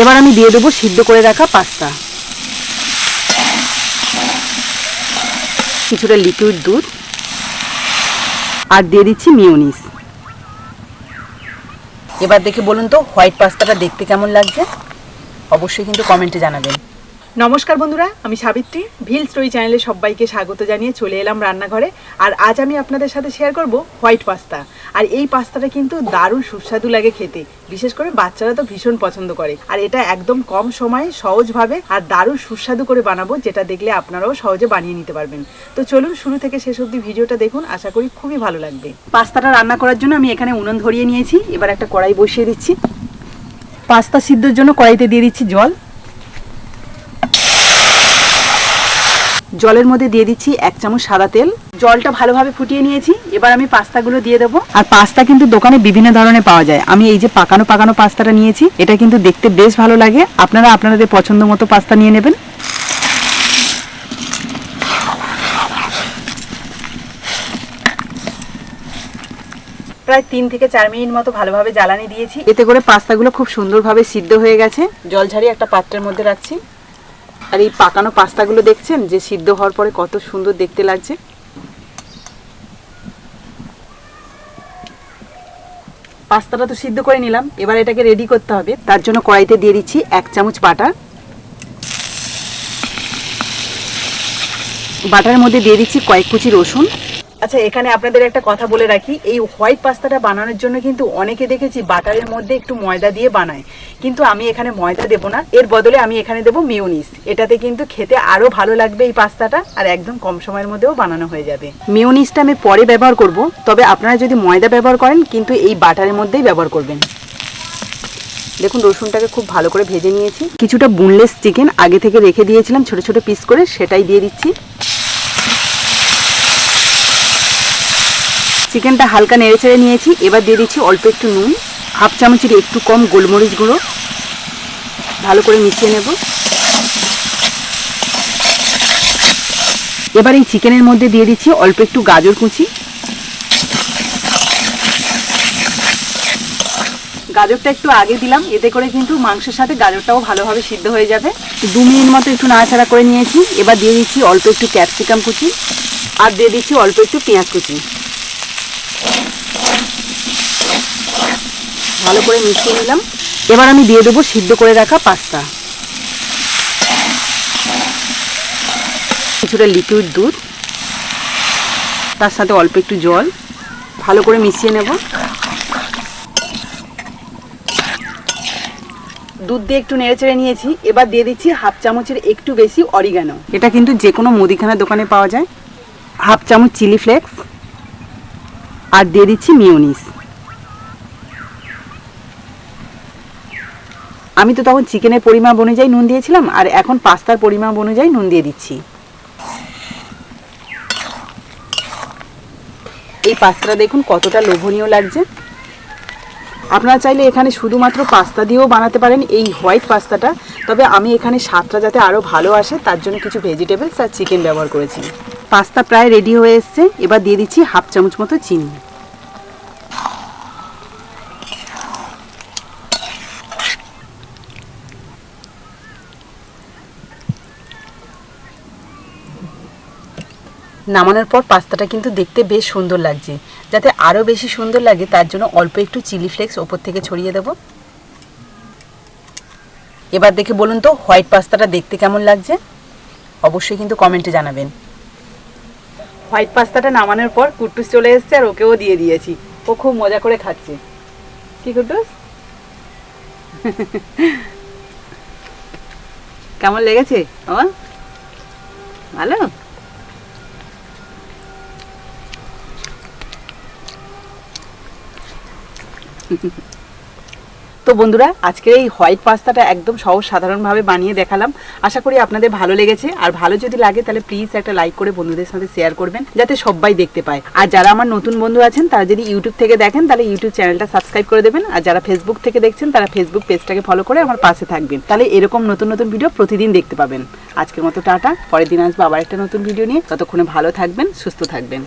এবার আমি দিয়ে দেবো সিদ্ধ করে রাখা পাস্তা। কিছুটা লিকুইড দুধ। আর দিয়ে দিচ্ছি মিউনিস। এবার দেখে বলুন তো, হোয়াইট পাস্তাটা দেখতে কেমন লাগছে? অবশ্যই কিন্তু কমেন্টে জানাবেন। নমস্কার বন্ধুরা, আমি সাবিত্রী। ভিল স্টোরি চ্যানেলে সবাইকে স্বাগত জানিয়ে চলে এলাম রান্নাঘরে। আর আজ আমি আপনাদের সাথে শেয়ার করব হোয়াইট পাস্তা। আর এই পাস্তাটা কিন্তু দারুণ সুস্বাদু লাগে খেতে। বিশেষ করে বাচ্চারা তো ভীষণ পছন্দ করে। আর এটা একদম কম সময়ে সহজভাবে আর দারুণ সুস্বাদু করে বানাবো, যেটা দেখলে আপনারাও সহজে বানিয়ে নিতে পারবেন। তো চলুন শুরু থেকে শেষ অবধি ভিডিওটা দেখুন, আশা করি খুবই ভালো লাগবে। পাস্তাটা রান্না করার জন্য আমি এখানে উনুন ধরিয়ে নিয়েছি। এবার একটা কড়াই বসিয়ে দিচ্ছি। পাস্তা সিদ্ধর জন্য কড়াইতে দিয়ে দিচ্ছি জল। জলের মধ্যে দিয়ে দিচ্ছি এক চামচ সাদা তেল। জলটা ভালোভাবে ফুটিয়ে নিয়েছি। এবার আমি পাস্তাগুলো দিয়ে দেবো। আর পাস্তা কিন্তু দোকানে বিভিন্ন ধরনের পাওয়া যায়। আমি এই যে পাকানো পাকানো পাস্তাটা নিয়েছি, এটা কিন্তু দেখতে বেশ ভালো লাগে। আপনারা আপনাদের পছন্দ মতো পাস্তা নিয়ে নেবেন। প্রায় তিন থেকে চার মিনিট মতো ভালোভাবে জ্বালানি দিয়েছি। এতে করে পাস্তাগুলো খুব সুন্দরভাবে সিদ্ধ হয়ে গেছে। জল ঝারিয়ে একটা পাত্রের মধ্যে রাখছি। আর এই পাকানো পাস্তাগুলো দেখছেন? যে সিদ্ধ হওয়ার পরে কত সুন্দর দেখতে লাগছে। পাস্তাটা তো সিদ্ধ করে নিলাম। এবার এটাকে রেডি করতে হবে। তার জন্য কড়াইতে দিয়ে দিচ্ছি এক চামচ বাটার। বাটার মধ্যে দিয়ে দিচ্ছি কয়েক কুচি রসুন। আচ্ছা এখানে আপনাদের একটা কথা বলে রাখি, এই হোয়াইট পাস্তাটা বানানোর জন্য কিন্তু অনেকে দেখেছি বাটারের মধ্যে একটু ময়দা দিয়ে বানায়। কিন্তু আমি এখানে ময়দা দেবো না, এর বদলে আমি এখানে দেবো মিওনিস এটাতে কিন্তু খেতে আরও ভালো লাগবে এই পাস্তাটা, আর একদম কম সময়ের মধ্যেও বানানো হয়ে যাবে। মিওনিসটা আমি পরে ব্যবহার করব, তবে আপনারা যদি ময়দা ব্যবহার করেন, কিন্তু এই বাটারের মধ্যেই ব্যবহার করবেন। দেখুন, রসুনটাকে খুব ভালো করে ভেজে নিয়েছি। কিছুটা বুনলেস চিকেন আগে থেকে রেখে দিয়েছিলাম, ছোট ছোট পিস করে, সেটাই দিয়ে দিচ্ছি। চিকেনটা হালকা নেড়ে চেড়ে নিয়েছি। এবার দিয়ে দিচ্ছি অল্প একটু নুন, হাফ চামচের একটু কম গোলমরিচ গুঁড়ো। ভালো করে মিশিয়ে নেব। এবার এই চিকেনের মধ্যে দিয়ে দিচ্ছি অল্প একটু গাজর কুচি। গাজরটা একটু আগে দিলাম, এতে করে কিন্তু মাংসের সাথে গাজরটাও ভালোভাবে সিদ্ধ হয়ে যাবে। দু মিনিট মতো একটু নাড়াচাড়া করে নিয়েছি। এবার দিয়ে দিচ্ছি অল্প একটু ক্যাপসিকাম কুচি, আর দিয়ে দিচ্ছি অল্প একটু পেঁয়াজ কুচি। ভালো করে মিশিয়ে নিলাম। এবার আমি দিয়ে দেবো সিদ্ধ করে রাখা পাস্তা। কিছুটা লিকুইড দুধ, তার সাথে অল্প একটু জল, ভালো করে মিশিয়ে নেব। দুধ দিয়ে একটু নেড়ে চেড়ে নিয়েছি। এবার দিয়ে দিচ্ছি হাফ চামচের একটু বেশি অরিগানো। এটা কিন্তু যে কোনো মুদিখানা দোকানে পাওয়া যায়। হাফ চামচ চিলি ফ্লেক্স। আর দিয়ে দিচ্ছি মিওনিস আমি তো তখন চিকেনের পরিমাপ অনুযায়ী নুন দিয়েছিলাম, আর এখন পাস্তার পরিমাপ অনুযায়ী নুন দিয়ে দিচ্ছি। এই পাস্তাটা দেখুন কতটা লোভনীয় লাগছে। আপনারা চাইলে এখানে শুধুমাত্র পাস্তা দিয়েও বানাতে পারেন এই হোয়াইট পাস্তাটা, তবে আমি এখানে স্বাদটা যাতে আরও ভালো আসে, তার জন্য কিছু ভেজিটেবলস আর চিকেন ব্যবহার করেছি। পাস্তা প্রায় রেডি হয়ে এসছে। এবার দিয়ে দিচ্ছি হাফ চামচ মতো চিনি। নামানোর পর পাস্তাটা কিন্তু দেখতে বেশ সুন্দর লাগছে। যাতে আরও বেশি সুন্দর লাগে, তার জন্য অল্প একটু চিলি ফ্লেক্স ওপর থেকে ছড়িয়ে দেব। এবার দেখে বলুন তো, হোয়াইট পাস্তাটা দেখতে কেমন লাগছে? অবশ্যই কিন্তু কমেন্টে জানাবেন। হোয়াইট পাস্তাটা নামানোর পর কুট্টুস চলে এসছে আর ওকেও দিয়ে দিয়েছি। ও খুব মজা করে খাচ্ছে। কি কুট্টুস? কেমন লেগেছে? আমার ভালো? তো বন্ধুরা, আজকের এই হোয়াইট পাস্তাটা একদম সহজ সাধারণভাবে বানিয়ে দেখালাম। আশা করি আপনাদের ভালো লেগেছে। আর ভালো যদি লাগে, তাহলে প্লিজ একটা লাইক করে বন্ধুদের সাথে শেয়ার করবেন, যাতে সবাই দেখতে পায়। আর যারা আমার নতুন বন্ধু আছেন, তারা যদি ইউটিউব থেকে দেখেন, তাহলে ইউটিউব চ্যানেলটা সাবস্ক্রাইব করে দেবেন। আর যারা ফেসবুক থেকে দেখছেন, তারা ফেসবুক পেজটাকে ফলো করে আমার পাশে থাকবেন। তাহলে এরকম নতুন নতুন ভিডিও প্রতিদিন দেখতে পাবেন। আজকের মতো টাটা। পরের দিন আসব আবার একটা নতুন ভিডিও নিয়ে। ততক্ষণে ভালো থাকবেন, সুস্থ থাকবেন।